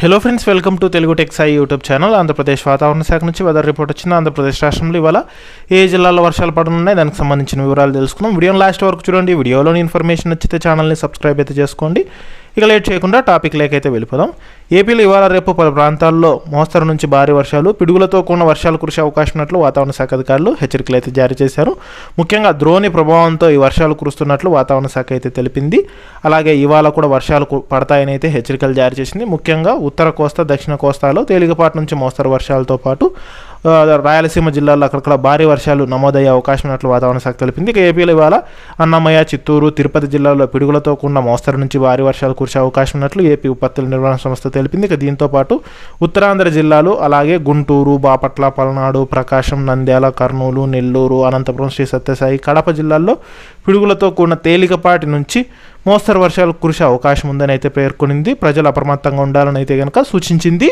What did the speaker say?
Hello friends welcome to Telugu techs I YouTube channel Andhra Pradesh వాతావరణ శాఖ నుంచి weather report వచ్చింది. ఆంధ్రప్రదేశ్ రాష్ట్రంలో ఇవాళ ఏ జిల్లాలో వర్షాలు పడనున్నాయి? దానికి సంబంధించిన వివరాలు తెలుసుకుందాం. వీడియోని లాస్ట్ వరకు చూడండి. వీడియోలోని ఇన్ఫర్మేషన్ నచ్చితే ఛానల్ని సబ్స్క్రైబ్ అయితే చేసుకోండి. ఇక లేట్ చేయకుండా టాపిక్ లేకైతే వెళ్ళిపోదాం. ఏపీలో ఇవాళ రేపు పలు ప్రాంతాల్లో మోస్తరు నుంచి భారీ వర్షాలు పిడుగులతో కూడిన వర్షాలు కురిసే అవకాశం ఉన్నట్లు వాతావరణ శాఖ అధికారులు హెచ్చరికలు అయితే జారీ చేశారు. ముఖ్యంగా ద్రోణి ప్రభావంతో ఈ వర్షాలు కురుస్తున్నట్లు వాతావరణ శాఖ అయితే తెలిపింది. అలాగే ఇవాళ కూడా వర్షాలు కు- పడతాయని అయితే హెచ్చరికలు జారీ చేసింది. ముఖ్యంగా ఉత్తర కోస్తా దక్షిణ కోస్తాలో తేలికపాటి నుంచి మోస్తరు వర్షాలతో పాటు రాయలసీమ జిల్లాలో అక్కడక్కడ భారీ వర్షాలు నమోదయ్యే అవకాశం ఉన్నట్లు వాతావరణ శాఖ తెలిపింది. ఇక ఏపీలో ఇవాళ అన్నమయ్య చిత్తూరు తిరుపతి జిల్లాలో పిడుగులతో కూడిన మోస్తరు నుంచి భారీ వర్షాలు కురిసే అవకాశం ఉన్నట్లు ఏపీ ఉత్పత్తుల నిర్వహణ సంస్థ తెలిపింది. ఇక దీంతో పాటు ఉత్తరాంధ్ర జిల్లాలు అలాగే గుంటూరు బాపట్ల పల్నాడు ప్రకాశం నంద్యాల కర్నూలు నెల్లూరు అనంతపురం శ్రీ సత్యసాయి కడప జిల్లాల్లో పిడుగులతో కూడిన తేలికపాటి నుంచి మోస్తరు వర్షాలు కురిసే అవకాశం ఉందని అయితే పేర్కొనింది. ప్రజలు అప్రమత్తంగా ఉండాలని అయితే కనుక సూచించింది.